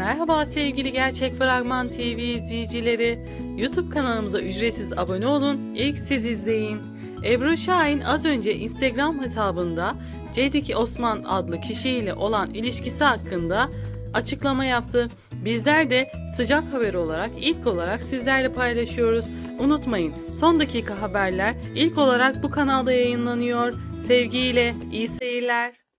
Merhaba sevgili Gerçek Fragman TV izleyicileri. YouTube kanalımıza ücretsiz abone olun, ilk siz izleyin. Ebru Şahin az önce Instagram hesabında Cediki Osman adlı kişiyle olan ilişkisi hakkında açıklama yaptı. Bizler de sıcak haber olarak ilk olarak sizlerle paylaşıyoruz. Unutmayın son dakika haberler ilk olarak bu kanalda yayınlanıyor. Sevgiyle iyi seyirler.